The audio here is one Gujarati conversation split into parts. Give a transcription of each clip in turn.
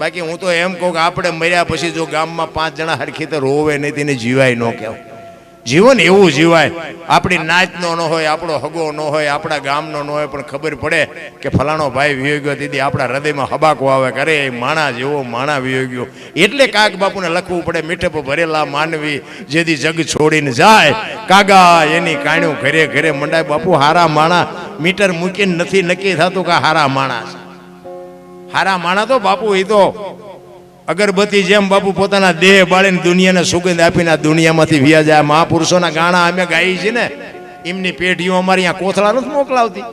બાકી હું તો એમ કહું કે આપણે મર્યા પછી જો ગામમાં પાંચ જણા હરખી તો રોવે નહીં, તેને જીવાય ન કહેવાય. જીવન એવું જીવાય, આપણી નાચનો ન હોય, આપણો હગો ન હોય, આપણા ગામનો ન હોય, પણ ખબર પડે કે ફલાણો ભાઈ વિયોગ્યો, દીદી આપણા હૃદયમાં હબાકો આવે કરે એ માણા જેવો માણા વિયોગ્યો. એટલે કાગ બાપુને લખવું પડે, મીઠપ ભરેલા માનવી જેથી જગ છોડીને જાય. કાગા એની કાણ્યું ઘરે ઘરે મંડાય, બાપુ હારા માણા, મીટર મૂકીને નથી નક્કી થતું કે હારા માણા છે. હારા માણા તો બાપુ એ તો અગરબત્તી જેમ બાપુ પોતાના દેહ બાળીને દુનિયાને સુગંધ આપીને આ દુનિયામાંથી વ્યા જાય. મહાપુરુષોના ગાણા અમે ગાઈ છીએ ને, એમની પેઢીઓ અમારી અહીંયા કોથળા નથી મોકલાવતી.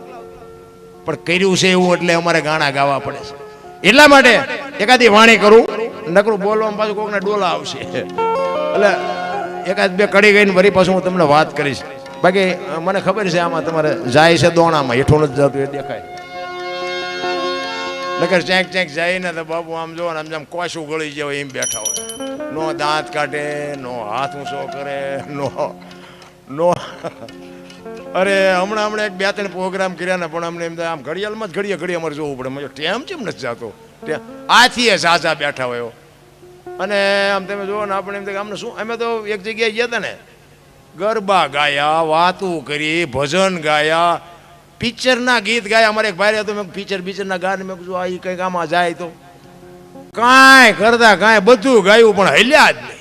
પણ કર્યું છે એવું એટલે અમારે ગાણા ગાવા પડે છે. એટલા માટે એકાદી વાણી કરું, નકરું બોલવામાં પાછું કોકને ડોલા આવશે. એટલે એકાદ બે કડી ગઈને વરી પાછું હું તમને વાત કરીશ. બાકી મને ખબર છે આમાં તમારે જાય છે દોણામાં, હેઠું નથી જતું, એ દેખાય. નકર ચેક ચેક જાય ને તો બાબુ આમ જો આમ જેમ કોશું ગળી જાય એમ બેઠા હોય. નો દાંત કાઢે, નો હાથ ઊંચો કરે, નો નો, અરે હમણાં હમણાં એક બે ત્રણ પ્રોગ્રામ કર્યા ને પણ અમને એમ આમ ઘડિયાળમાં જ ઘડીએ ઘડીએ અમારે જોવું પડે. મજો ટેમ ચેમ નથી જતો? આથી એ સાચા બેઠા હોય અને આમ તમે જુઓ ને આપણે એમ કે આમને શું, અમે તો એક જગ્યાએ ગયા હતા ને, ગરબા ગાયા, વાતું કરી, ભજન ગાયા પિક્ચરના ગીત ગાયા, અમારે એક ભાઈ હતો, મેં પિક્ચર પિક્ચરના ગાને. મેં કીધું આ કંઈક આમાં જાય તો. કાંઈ કરતા કાંઈ બધું ગાયું, પણ હલ્યા જ નહીં.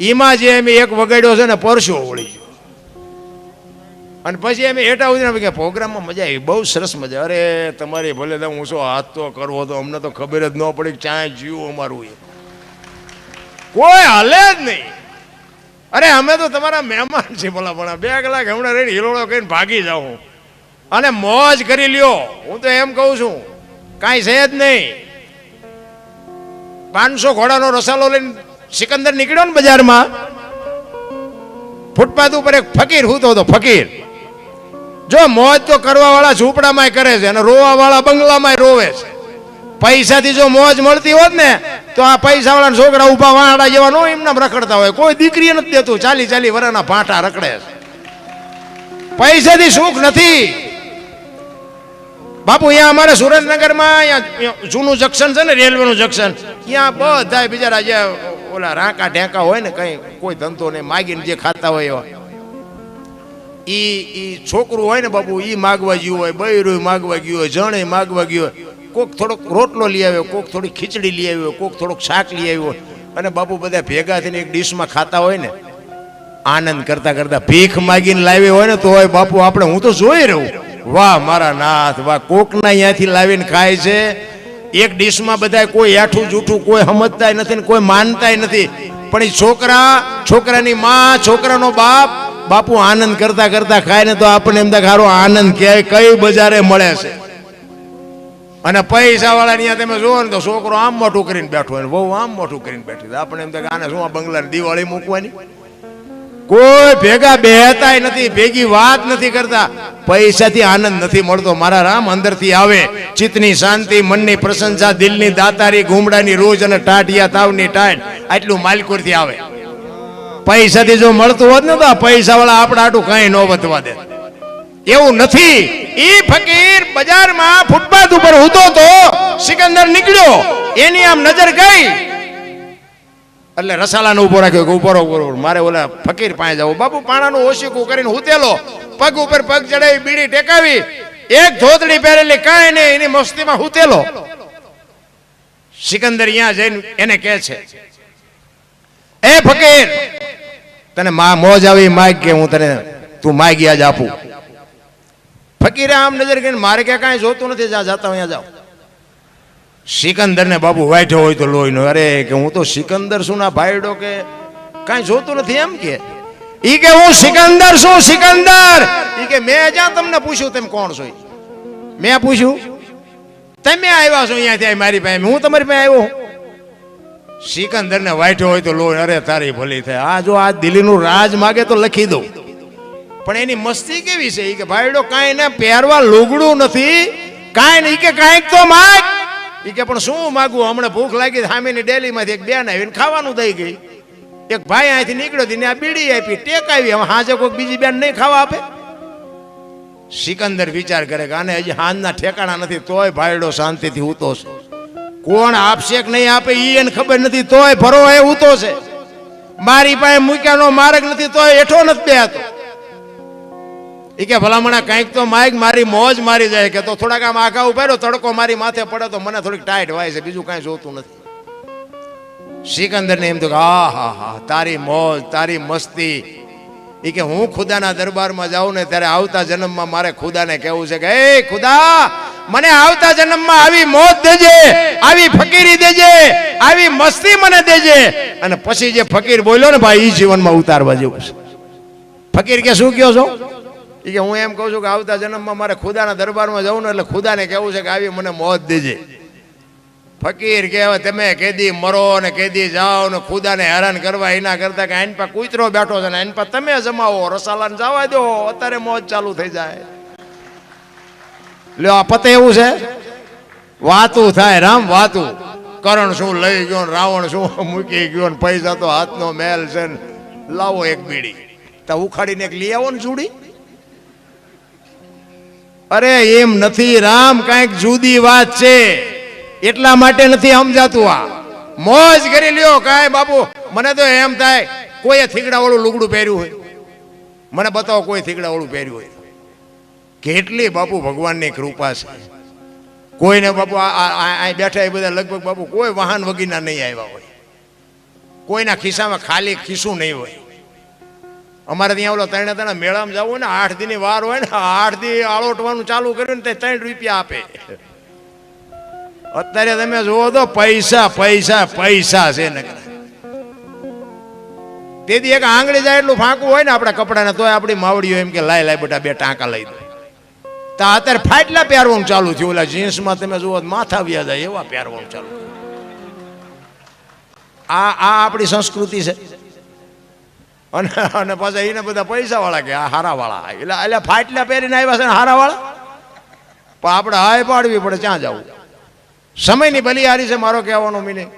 એમાં જે એમ એક વગાડ્યો છે ને, પરસો વળી ગયો. અને પછી એમ હેઠા ઉતરીને કે પ્રોગ્રામમાં મજા આવી, બહુ સરસ મજા. અરે, તમારી ભલે હું શું હાથ તો કરવો તો અમને તો ખબર જ ન પડી કે ચાય જીવું અમારું એ. કોઈ હાલે જ નહીં. અરે, અમે તો તમારા મહેમાન છીએ ભલા ભલા બે કલાક હમણાં રહીને હિલોળો કરીને ભાગી જાઉં અને મોજ કરી લ્યો. હું તો એમ કહું છું, કાંઈ છે જ નહીં. પાંચસો ઘોડાનો રસાલો લઈને સિકંદર નીકળ્યો ને બજારમાં. ફૂટપાથ ઉપર એક ફકીર હૂતો હતો, ફકીર. જો મોજ તો કરવા વાળા ઝૂંપડામાં કરે છે અને રોવા વાળા બંગલામાં રોવે છે. પૈસાથી જો મોજ મળતી હોત ને, તો આ પૈસા વાળા છોકરા ઊભા વાંડા જેવા નો એમને રખડતા હોય. કોઈ દીકરી નથી દેતું. ચાલી ચાલી વરાના ભાંટા રખડે છે. પૈસાથી સુખ નથી. બાપુ, અહીંયા અમારે સુરેન્દ્રનગરમાં અહીંયા જૂનું જંકશન છે ને, રેલવેનું જંકશન. ત્યાં બધા બિચારા જે ઓલા રાંકા ઢેંકા હોય ને, કઈ કોઈ ધંધો નહીં, માગીને જે ખાતા હોય એવા. ઈ ઈ છોકરું હોય ને બાપુ, ઈ માગવા ગયું હોય, બૈરું માગવા ગયું હોય, જણે માગવા ગયું હોય. કોક થોડોક રોટલો લઈ આવ્યો, કોક થોડી ખીચડી લઈ આવ્યો, કોક થોડોક શાક લઈ આવ્યો. અને બાપુ બધા ભેગા થઈને એક ડીશમાં ખાતા હોય ને, આનંદ કરતા કરતા ભીખ માગીને લાવી હોય ને, તો હોય બાપુ, આપણે હું તો જોઈ રહું. વાહ, મારા નાથ, વાહ, કોકના અહીંયાથી લાવીને ખાય છે? એક ડીશમાં બધા કોઈ હેઠું જૂઠું, કોઈ સમજતાય નથી ને કોઈ માનતાય નથી. પણ એ છોકરા, છોકરાની માં, છોકરાનો બાપ, બાપુ આનંદ કરતા કરતા ખાય ને તો આપણને એમ સારો આનંદ ક્યાંય કઈ બજારે મળે છે. અને પૈસા વાળા ત્યાં તમે જુઓ ને તો છોકરો આમ મોટું કરીને બેઠો હોય વહુ આમ મોટું કરીને બેઠી આપણે એમ કે આને શું આ બંગલાની દિવાળી મૂકવાની? કોઈ ભેગા બેહતાય નથી, ભેગી વાત નથી કરતા. પૈસાથી આનંદ નથી મળતો. મારા રામ અંદરથી આવે. ચિત્તની શાંતિ, મનની પ્રશંસા, દિલની દાતારી, ઘૂમડાની રોજ અને ટાટિયા તાવની ટાટ આટલું માલકોરથી આવે. પૈસાથી જો મળતું હોત ને તો પૈસા વાળા આપણા આટું કઈ ન વધવા દે. એવું નથી. એ ફકીર બજારમાં ફૂટપાથ ઉપર ઉતો તો સિકંદર નીકળ્યો. એની આમ નજર ગઈ. એટલે રસાલાનો ઊભો રાખ્યો કે ઊભો રહો, મારે ઓલા ફકીર પાસે જવું. બાપુ પાણાનું ઓશીકું કરીને હુતેલો. પગ ઉપર પગ ચડાવી બીડી ટેકાવી. એક ધોતડી પહેરેલી કાંઈ નહીં એની મસ્તીમાં હુતેલો. સિકંદર અહીંયા જઈને એને કહે છે એ ફકીર તને મા મોજ આવી માગ કે હું તને તું માગી આજ આપું. ફકીરે આમ નજર કરીને મારે ક્યાં કાંઈ જોતું નથી જા જાતા અહીંયા જાઓ સિકંદર ને બાબુ વાઈઠો હોય તો લોહી નો અરે કે હું તો સિકંદર શું ના ભાઈડો કે કાંઈ જોતું નથી એમ કે? ઈ કે હું સિકંદર છું, સિકંદર! ઈ કે મેં જ્યાં તમને પૂછ્યું તેમ કોણ છો મેં પૂછ્યું? તમે આવ્યા છો અહીંયાથી મારી પાસે, હું તમારી પાસે આવ્યો સિકંદર ને વાઈઠો હોય તો લોહી, અરે તારી ભલી થાય. આ જો આ દિલ્હીનું રાજ માગે તો લખી દઉં. પણ એની મસ્તી કેવી છે? ઈ કે ભાઈડો કાંઈ ને પહેરવા લુગડું નથી, કાંઈ નહીં. કે કાંઈક તો માગ. ઈ કે, પણ શું માગવું હમણાં ભૂખ લાગી સામેની ડેલીમાંથી એક બેન આવીને ખાવાનું દઈ ગઈ. એક ભાઈ અહીંથી નીકળ્યો હતી ને આ બીડી આપી, ટેક આવી. હવે હાજે કોઈક બીજી બેન નહીં ખાવા આપે. સિકંદર વિચાર કરે કે, આને હજી હાંજના ઠેકાણા નથી, તોય ભાઈડો શાંતિથી ઉતો છે. કોણ આપશે કે નહીં આપે એ એને ખબર નથી, તોય ભરો એ ઉતો છે. મારી પાસે મૂક્યાનો માર્ગ નથી, તોય એઠો નથી બેહતો. એ કે ભલામણા કંઈક તો માઇક મારી મોજ મારી જાય કે તો થોડાક આમ આઘા ઊભા રહ્યો તડકો મારી માથે પડે તો મને થોડીક ટાઈટ વાય છે, બીજું કાંઈ જોતું નથી. સિકંદર ને એમ તો કે હા હા હા તારી મોજ, તારી મસ્તી. એ કે, હું ખુદાના દરબારમાં જાઉં ને ત્યારે આવતા જન્મમાં મારે ખુદાને કહેવું છે કે, એ ખુદા, મને આવતા જન્મમાં આવી મોત દેજે, આવી ફકીરી દેજે, આવી મસ્તી મને દેજે. અને પછી જે ફકીર બોલ્યો ને, ભાઈ એ જીવનમાં ઉતારવા જેવું છે. ફકીર કે, શું કહો છો? એ કે હું એમ કહું છું કે આવતા જન્મમાં મારે ખુદાના દરબારમાં જવું ને એટલે ખુદાને કહેવું છે કે આવી મને મોત દેજે. ફકીર કહેવાય, તમે કેદી મરો ને કેદી જાઓ ને ખુદાને હેરાન કરવા એના કરતા કે આઈન પર કૂતરો બેઠો છે ને આઈન પર તમે જમાવો, રસાલાને જવા દો, અત્યારે મોજ ચાલુ થઈ જાય. લ્યો, આ પતે એવું છે? વાતું થાય, રામ વાતું. કરણ શું લઈ ગયો ને રાવણ શું મૂકી ગયો ને પૈસા તો હાથનો મેલ છે ને. લાવો એક બીડી. તો ઉખાડીને એક લઈ આવો ને જુડી અરે એમ નથી, રામ કાંઈક જુદી વાત છે. એટલા માટે નથી સમજાતું આ. મોજ કરી લ્યો, કાંઈ બાપુ. મને તો એમ થાય, કોઈએ થીગડાવાળું લુગડું પહેર્યું હોય? મને બતાવો, કોઈ થીગડાવાળું પહેર્યું હોય? કેટલી બાપુ ભગવાનની કૃપા છે. કોઈને બાપુ આ બેઠા એ બધા લગભગ બાપુ કોઈ વાહન વગીના નહીં આવ્યા હોય. કોઈના ખિસ્સામાં ખાલી ખિસ્સું નહીં હોય. અમારે ત્યાં ઓલો ત્રણે ત્રણ મેળામાં જવું હોય ને, આઠ દીની વાર હોય ને, આઠ દી આળોટવાનું ચાલુ કર્યું ને, તે ત્રણ રૂપિયા આપે. અત્યારે તમે જુઓ તો પૈસા પૈસા પૈસા છે ને. તેથી એક આંગળી જાય એટલું ફાંકું હોય ને આપણા કપડાને, તોય આપણી માવડીઓ એમ કે, લાય લાય, બેટા, બે ટાંકા લઈ દો. તો અત્યારે ફાટલા પહેરવાનું ચાલુ થયું. ઓલા જીન્સમાં તમે જુઓ માથા વ્યા જાય એવા પહેરવાનું ચાલુ આ આ આપણી સંસ્કૃતિ છે. અને અને પાછા એને બધા પૈસા વાળા કે, આ હારા વાળા એટલે એટલે ફાટલા પહેરીને આવ્યા છે ને હારા વાળા પણ આપણે હાય પાડવી પડે, ક્યાં જવું? સમયની બલિહારી છે મારો કહેવાનો મિનિંગ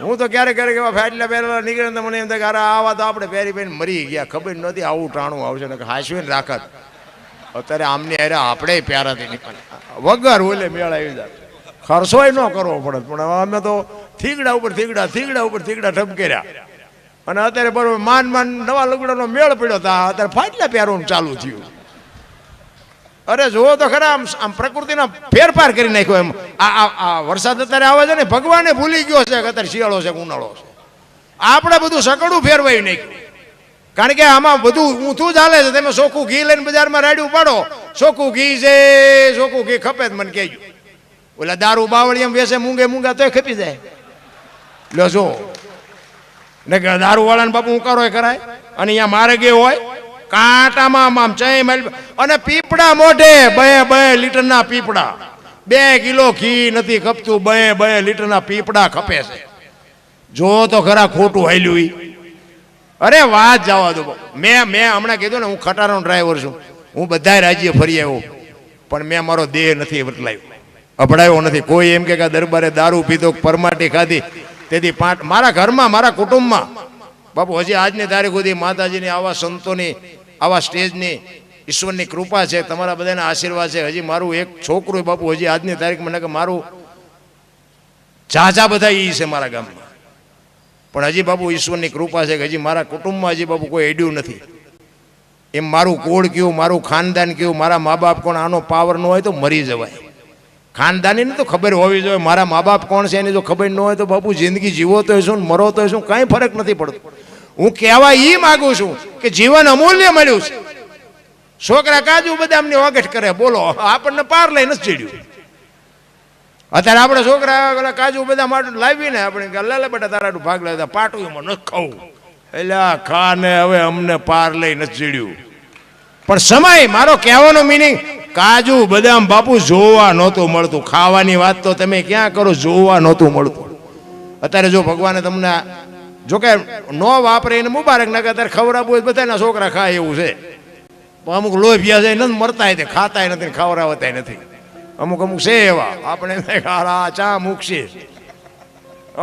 હું તો ક્યારેક ક્યારેક એવા ફાટલા પહેરેલા નીકળે તો મને એમ થાય કે, અરે આવા તો આપણે પહેરી પહેરીને મરી ગયા. ખબર નથી આવું ટાણું આવશે ને હાસવીને રાખત. અત્યારે આમની અરે આપણે પ્યારાથી નીકળે વગર ઓલે મેળ આવી જાય. ખર્ચોય ન કરવો પડે. પણ અમે તો થીગડા ઉપર થીગડા થીગડા ઉપર થીગડા ઠપકેર્યા. અને અત્યારે બરોબર માન માન નવા લુગડાનો મેળ પડ્યો હતા અત્યારે ફાટલા પહેરવાનું ચાલુ થયું. અરે જુઓ તો ખરા, આમ આમ પ્રકૃતિનો ફેરફાર કરી નાખ્યો એમ. આ, આ- વરસાદ અત્યારે આવે છે ને, ભગવાને ભૂલી ગયો છે કે અત્યારે શિયાળો છે ઉનાળો છે. આપણે બધું સકડું ફેરવાયું નાખ્યું. કારણ કે આમાં બધું ઊંધું ચાલે છે. તમે ચોખ્ખું ઘી લઈને બજારમાં રાડ્યું પાડો ચોખ્ખું ઘી છે, ચોખ્ખું ઘી ખપે જ મને કહેજો. ઓલા દારૂ બાવળી એમ વેસે મૂંગે, મૂંગા તોય ખપી જાય. લો જો ને કે દારૂ વાળાને બાપુ કરો કરાય. અને અહીંયા મારે ગયો હોય, કાંટામાં આમ ચઈ માઇલ અને પીપળા મોઢે બે બે લીટરના પીપળા. બે કિલો ઘી નથી ખપતું, બે બે લીટરના પીપળા ખપે છે. જો તો ખરા ખોટું હાલ્યું અરે વાત જવા દો મેં મેં હમણાં કીધું ને, હું ખટારો ડ્રાઈવર છું. હું બધા રાજ્ય ફરી આવ્યો. પણ મેં મારો દેહ નથી બદલાયો અભડાયો નથી. કોઈ એમ કે દરબારે દારૂ પીધો પરમાટી ખાધી. તેથી પાંચ મારા ઘરમાં, મારા કુટુંબમાં, બાપુ, હજી આજની તારીખ સુધી માતાજીની, આવા સંતોની, આવા સ્ટેજની ઈશ્વરની કૃપા છે, તમારા બધાના આશીર્વાદ છે. હજી મારું એક છોકરું બાપુ, હજી આજની તારીખમાં કે મારું ઝાઝા બધા એ છે મારા ગામમાં. પણ હજી બાપુ ઈશ્વરની કૃપા છે કે હજી મારા કુટુંબમાં હજી બાપુ કોઈ એડ્યું નથી. એમ મારું કોળ કયું, મારું ખાનદાન કયું, મારા મા બાપ કોણ, આનો પાવર ન હોય તો મરી જવાય. ખાનદાનીને તો ખબર હોવી જોઈએ. મારા મા બાપ કોણ છે એની જો ખબર ન હોય તો બાપુ જિંદગી જીવો તો શું મરો તો શું કાંઈ ફરક નથી પડતો. હું કહેવા એ માગું છું કે જીવન અમૂલ્ય મળ્યું છે. છોકરા કાજુ બદામની ઓગઠ કરે. બોલો, આપણને પાર લઈ નથી ચડ્યું. અત્યારે આપણે છોકરા કાજુ બધા માટે લાવીને આપણે કે લે બેટા તારા ભાગ લેતા. પાટું એમાં ન ખાવું. એટલે આ ખાને હવે અમને પાર લઈ નથી ચડ્યું. પણ સમય, મારો કહેવાનો મિનિંગ કાજુ બદામ બાપુ જોવા નહોતું મળતું. ખાવાની વાત તો તમે ક્યાં કરો, જોવા નહોતું મળતું. અત્યારે જો ભગવાને તમને જો કે નો વાપરે એને મુબારક ના અત્યારે ખવડાવવું હોય બધાના છોકરા ખાય એવું છે. પણ અમુક લોભિયા છે નથી મરતાય તે, ખાતાય નથી ખવડાવતા નથી. અમુક અમુક છે એવા. આપણે ચા મૂકશે.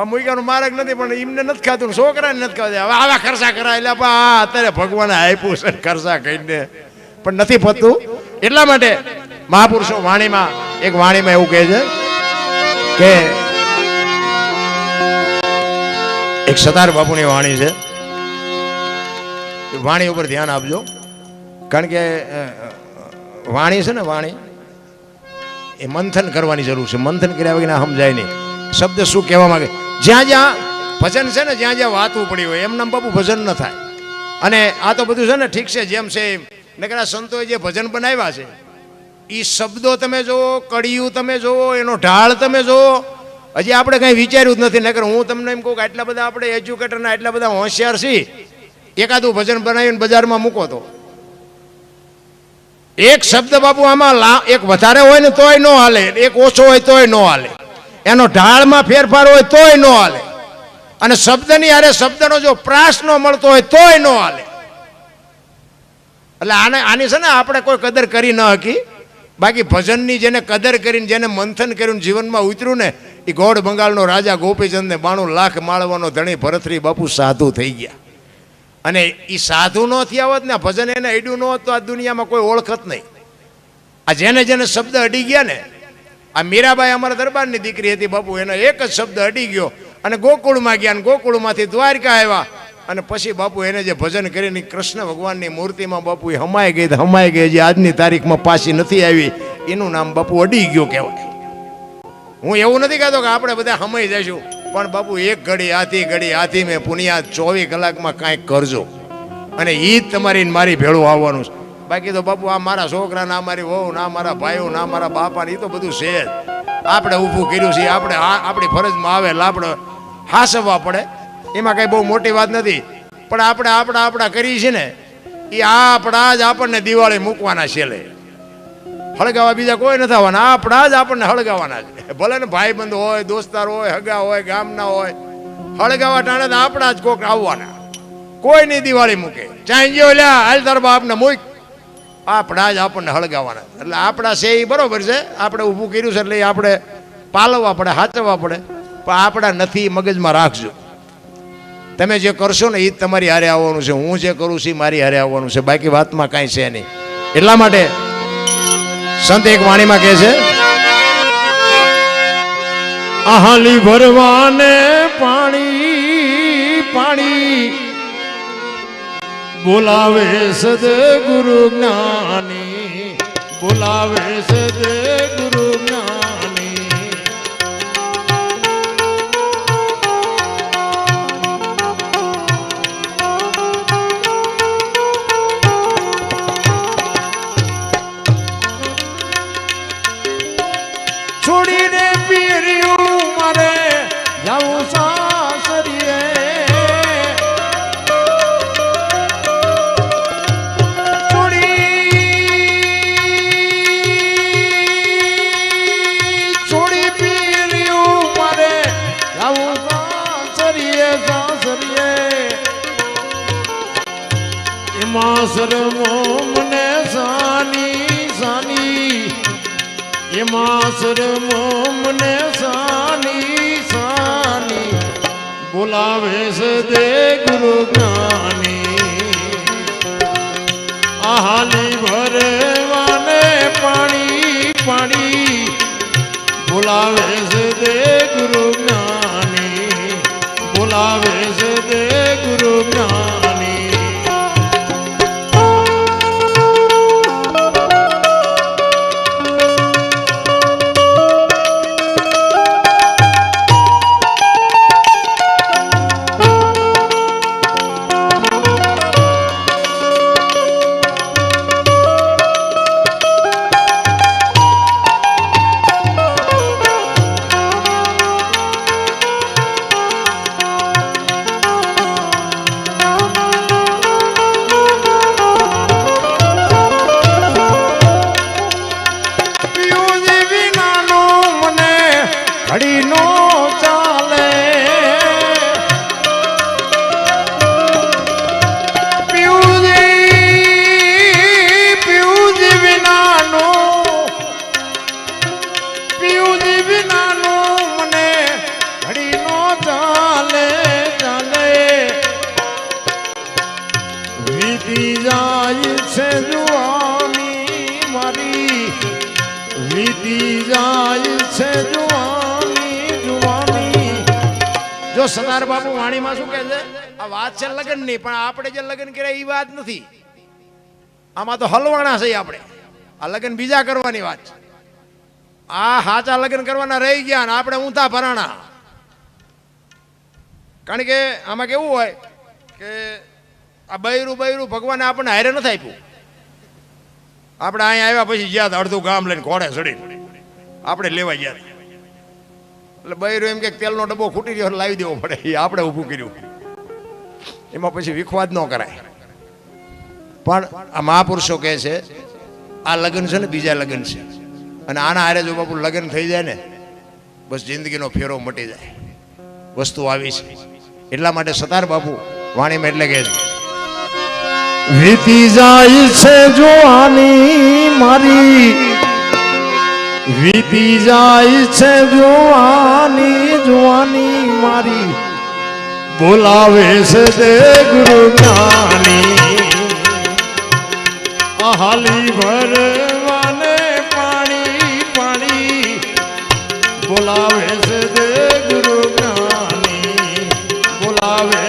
મૂક્યાનું માર્ગ નથી, પણ એમને નથી ખાતું છોકરાને નથી ખાતું. હવે આવા ખર્ચા કરાય, એટલે અત્યારે ભગવાને આપ્યું છે ખર્ચા કહીને પણ નથી પતતું એટલા માટે મહાપુરુષો વાણીમાં, એક વાણીમાં એવું કહે છે કે એક સતાર બાપુની વાણી છે. વાણી ઉપર ધ્યાન આપજો. કારણ કે વાણી છે ને વાણી, એ મંથન કરવાની જરૂર છે. મંથન કર્યા વગર સમજાય નહીં. શબ્દ શું કહેવા માંગે? જ્યાં જ્યાં ભજન છે ને, જ્યાં જ્યાં વાતું પડી હોય એમ બાપુ ભજન ન થાય. અને આ તો બધું છે ને, ઠીક છે, જેમ છે એમ. નકર આ સંતોએ જે ભજન બનાવ્યા છે એ શબ્દો તમે જુઓ, કડિયું તમે જુઓ, એનો ઢાળ તમે જુઓ. હજી આપણે કંઈ વિચાર્યું જ નથી, નકર હું તમને એમ કહું કે આટલા બધા આપણે એજ્યુકેટરના આટલા બધા હોશિયાર છીએ. એકાદું ભજન બનાવીને બજારમાં મૂકો તો. એક શબ્દ બાપુ આમાં એક વધારે હોય ને તોય ન હાલે, એક ઓછો હોય તોય ન હાલે. એનો ઢાળમાં ફેરફાર હોય તોય ન હાલે. અને શબ્દની આરે શબ્દનો જો પ્રાસ ન મળતો હોય તોય ન હાલે. એટલે આને આની છે ને આપણે કોઈ કદર કરી ન હકી. બાકી ભજનની જેને કદર કરીને, જેને મંથન કર્યું જીવનમાં ઉતર્યું ને એ ગોળ બંગાળનો રાજા ગોપીચંદને બાણું લાખ માળવાનો ધણી ભરતરી બાપુ સાધુ થઈ ગયા. અને એ સાધુ ન થયા હોત ને, ભજન એને અડ્યું ન હોત તો આ દુનિયામાં કોઈ ઓળખત નહીં. આ જેને જેને શબ્દ અડી ગયા ને, આ મીરાબાઈ અમારા દરબારની દીકરી હતી બાપુ, એનો એક જ શબ્દ અડી ગયો. અને ગોકુળમાં ગયા અને ગોકુળમાંથી દ્વારકા આવ્યા. અને પછી બાપુ એને જે ભજન કરીને કૃષ્ણ ભગવાનની મૂર્તિમાં બાપુ હમાઈ ગઈ હમાઈ ગઈ જે આજની તારીખમાં પાછી નથી આવી. એનું નામ બાપુ અડી ગયો કહેવાય. હું એવું નથી કહેતો કે આપણે બધા હમાઈ જઈશું, પણ બાપુ એક ઘડી આથી ઘડી આથી મેં પુનિયા ચોવીસ કલાકમાં કાંઈક કરજો. અને એ જ તમારી મારી ભેળું આવવાનું છે. બાકી તો બાપુ આ મારા છોકરા ના મારી વહુ ના મારા ભાઈઓ ના મારા બાપા એ તો બધું છે જ. આપણે ઊભું કર્યું છે, આપણે આપણી ફરજમાં આવે એટલે આપણે હાસવવા પડે. એમાં કઈ બહુ મોટી વાત નથી. પણ આપણે આપણા આપણા કરીએ છીએ ને, એ આપણા જ આપણને દિવાળી મૂકવાના છેલ્લે. હળગાવા બીજા કોઈ નથી આવવાના, આપણા જ આપણને હળગાવાના છે. ભલે ને ભાઈબંધ હોય, દોસ્તાર હોય, હગા હોય, ગામના હોય હળગાવા ટાણે આપણા જ કોક આવવાના. કોઈ નહીં દિવાળી મૂકે. ચાઈ ગયો, લ્યા, હાલ તાર બાપને મૂક. આપણા જ આપણને હળગાવાના એટલે આપણા છે એ બરોબર છે. આપણે ઊભું કર્યું છે એટલે આપણે પાલવવા પડે, હાચવવા પડે. પણ આપણા નથી મગજમાં રાખજો. તમે જે કરશો ને એ જ તમારી હારે આવવાનું છે. હું જે કરું છું મારી હારે આવવાનું છે. બાકી વાતમાં કાંઈ છે નહીં. એટલા માટે સંત એક વાણીમાં કહે છે, આહાલી ભરવાને પાણી પાણી બોલાવે સદગુરુ જ્ઞાની, બોલાવે સદગુરુ પીર્યું મારે જાવું સાસરીએ છોડી પીર્યું મારે જાવું સાસરીએ સાસરીએ એમાં શરમો મને સાની સાની. એમાં શરમો મને સાની સાની. બોલાવે છે દે ગુરુ જો સનાર બાપુ વાણીમાં શું કહે છે? આ વાત છે લગ્નની પણ આપણે જે લગ્ન કર્યા એ વાત નથી. આમાં તો હલવાણા છે આપણે. આ લગ્ન બીજા કરવાની વાત છે. આ હાચા લગ્ન કરવાના રહી ગયા ને આપણે ઊંધા ભરાણા. કારણ કે આમાં કેવું હોય કે આ બૈરું બૈરું ભગવાને આપણને હારે નથી આપ્યું. આપણે અહીંયા આવ્યા પછી જ્યાં અડધું ગામ લઈને ઘોડે ચડીને. આપણે લેવા ગયા. એટલે બૈરો એમ કે તેલનો ડબ્બો ખૂટી ગયો લાવી દેવો પડે. એ આપણે ઊભું કર્યું. એમાં પછી વિખવાદ ન કરાય. પણ આ મહાપુરુષો કહે છે, આ લગ્ન છે ને બીજા લગ્ન છે. અને આના હારે જો બાપુ લગ્ન થઈ જાય ને, બસ જિંદગીનો ફેરો મટી જાય. વસ્તુ આવી છે. એટલા માટે સતાર બાપુ વાણીમાં એટલે કહે છે. વીતી જાય છે જોવાની મારી વીતી જાય છે જોવાની જોવાની મારી. બોલાવે છે દે ગુરુ જ્ઞાની. હાલી ભરવાને પાણી પાણી. બોલાવે છે દે ગુરુ જ્ઞાની. બોલાવે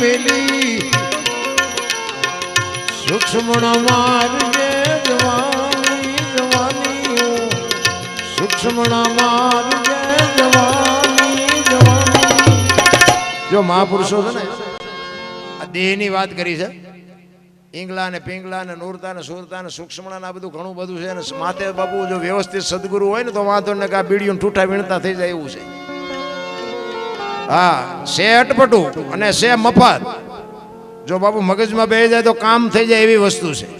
મેલી સૂક્ષ્મ માર્ગે જવાની જવાની સૂક્ષ્મણ માર્ગે જવાની જવાની જો મહાપુરુષો છે ને આ દેહની વાત કરી છે ઈંગલા ને પિંગલા ને નૂરતા ને સુરતા ને સૂક્ષ્મણા આ બધું ઘણું બધું છે અને માથે બાપુ જો વ્યવસ્થિત સદગુરુ હોય ને તો વાંધો ને કે આ બીડીયું વીણતા થઈ જાય એવું છે હા, સે અટપટું અને સે મફત. જો બાપુ મગજમાં બેસી જાય તો કામ થઈ જાય એવી વસ્તુ છે.